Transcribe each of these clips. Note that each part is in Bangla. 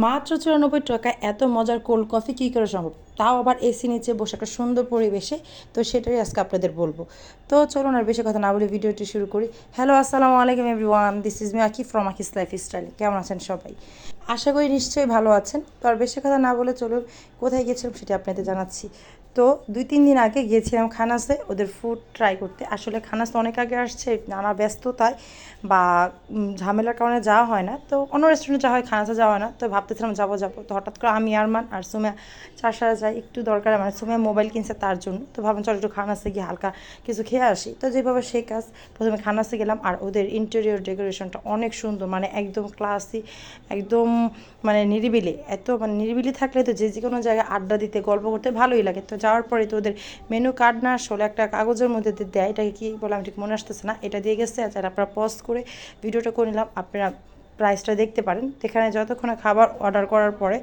মাত্র চুরানব্বই টাকায় এত মজার কোল্ড কফি কী করে সম্ভব? তাও আবার এসি নিচে বসে একটা সুন্দর পরিবেশে। তো সেটাই আজকে আপনাদের বলব। তো চলুন আর বেশি কথা না বলে ভিডিওটি শুরু করি। হ্যালো আসসালামু আলাইকুম everyone this is me Aki from Aki's lifestyle কেমন আছেন সবাই? আশা করি নিশ্চয়ই ভালো আছেন। তো আর বেশি কথা না বলে চলুন, কোথায় গেছিলাম সেটা আপনাদের জানাচ্ছি। তো দুই, তিন দিন আগে গিয়েছিলাম খানাসে, ওদের ফুড ট্রাই করতে। আসলে খানাস অনেক আগে আসছে, নানা ব্যস্ততায় বা ঝামেলার কারণে যাওয়া হয় না। তো অন্য রেস্টুরেন্টে যাওয়া হয়, খানাসে যাওয়া হয় না। তো ভাবতেছিলাম যাব যাব। তো হঠাৎ করে আমি, আরমান আর সুমিয়া চার সারা যাই, একটু দরকার মানে সুমিয়া মোবাইল কিনছে তার জন্য। তো ভাবলাম, চল একটু খানাসে গিয়ে হালকা কিছু খেয়ে আসি। তো যেভাবে সেই কাজ, প্রথমে খানাসে গেলাম। আর ওদের ইন্টেরিয়র ডেকোরেশনটা অনেক সুন্দর মানে একদম ক্লাসি একদম মানে নিরিবিলি। এত মানে নিরিবিলি থাকলে তো যে যে কোনো জায়গায় আড্ডা দিতে, গল্প করতে ভালোই লাগে। তো যাওয়ার পরে তো ওদের মেনু কার্ড না আসলে একটা কাগজের মধ্যে দেয় এটাকে কী বলে আমি ঠিক মনে আসতেছে না। এটা দিয়ে গেছে আর আপনারা পজ করে ভিডিওটা করে নিলাম। আপনারা প্রাইসটা দেখতে পারেন। এখানে যতক্ষণে খাবার অর্ডার করার পরে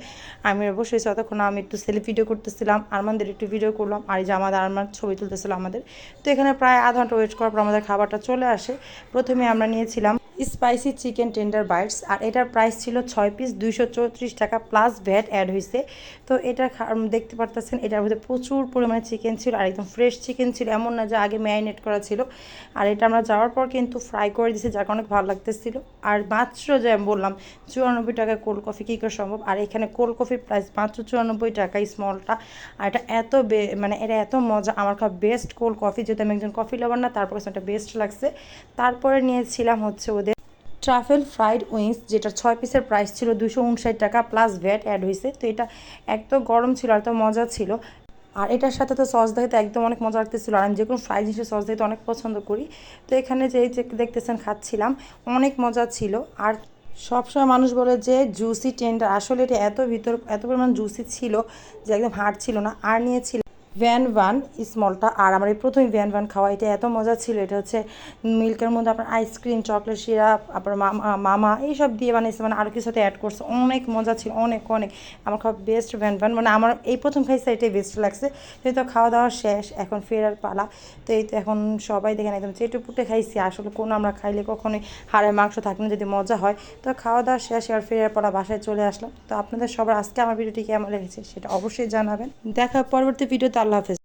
আমি অবশ্যই ততক্ষণ আমি একটু সেলফি ভিডিও করতেছিলাম, আরমানদের একটু ভিডিও করলাম, আর এই যে আমাদের আরমান ছবি তুলতেছিল আমাদের। তো এখানে প্রায় আধা ঘণ্টা ওয়েট করার পর আমাদের খাবারটা চলে আসে। প্রথমে আমরা নিয়েছিলাম স্পাইসি চিকেন টেন্ডার বাইটস, আর এটার প্রাইস ছিল ছয় পিস দুইশো চৌত্রিশ টাকা প্লাস ভ্যাট অ্যাড হয়েছে তো এটা দেখতে পারতেছেন, এটার মধ্যে প্রচুর পরিমাণে চিকেন ছিল, আর একদম ফ্রেশ চিকেন ছিল, এমন না যে আগে ম্যারিনেট করা ছিল। আর এটা আমরা যাওয়ার পর কিন্তু ফ্রাই করে দিয়েছি কারণে অনেক ভালো লাগতেছিল। আর মাত্র যে আমি বললাম চুরানব্বই টাকায় কোল্ড কফি কী করে সম্ভব? আর এখানে কোল্ড কফির প্রাইস মাত্র চুরানব্বই টাকা স্মলটা। আর এটা এত মানে এটা এত মজা, আমার খাওয়া বেস্ট কোল্ড কফি, যেহেতু আমি একজন কফি লাভার না, তারপর একটা বেস্ট লাগছে। তারপরে নিয়েছিলাম হচ্ছে ওদের ট্রাফেল ফ্রাইড উইংস, যেটা ছয় পিসের প্রাইস ছিল দুশো উনষাট টাকা প্লাস ভ্যাট অ্যাড হয়েছে তো এটা এক তো গরম ছিল আর তো মজা ছিল। আর এটার সাথে তো সস দেখতে একদম অনেক মজা লাগতেছিল। আর আমি যে কোনো ফ্রাই জিনিসের সস দেখতে অনেক পছন্দ করি। তো এখানে যে দেখতেছেন, খাচ্ছিলাম। অনেক মজা ছিল। আর সবসময় মানুষ বলে যে জুসি টেন্ডার আসলে এটা এত ভিতর, এত পরিমাণ জুসি ছিল যে একদম হার্ড ছিল না। আর নিয়েছিল ভ্যান ভান স্মলটা আর আমার এই প্রথমে ভ্যান ভান খাওয়া, এটা এত মজা ছিল। এটা হচ্ছে মিল্কের মধ্যে আপনার আইসক্রিম চকলেট সিরাপ আপনার মামা মামা, এইসব দিয়ে বানিয়েছে। মানে আরও কিছুতে অ্যাড করছে। অনেক মজা ছিল, অনেক অনেক। আমার খাওয়া বেস্ট ভ্যান ভান মানে আমার এই প্রথম খাইছে, এটাই বেস্ট লাগছে। এই তো খাওয়া দাওয়া শেষ, এখন ফেরার পালা। তো এই তো এখন সবাই দেখেন একদম চেটে পুটে খাইছি। আসলে কোনো আমরা খাইলে কখনোই হাড়ের মাংস থাকে না যদি মজা হয়। তো খাওয়া দাওয়া শেষ আর ফেরার পালা, বাসায় চলে আসলাম। তো আপনাদের সবার আজকে আমার ভিডিওটি কেমন লেগেছে, সেটা অবশ্যই জানাবেন। দেখা পরবর্তী ভিডিওতে। আল্লাহ হাফেজ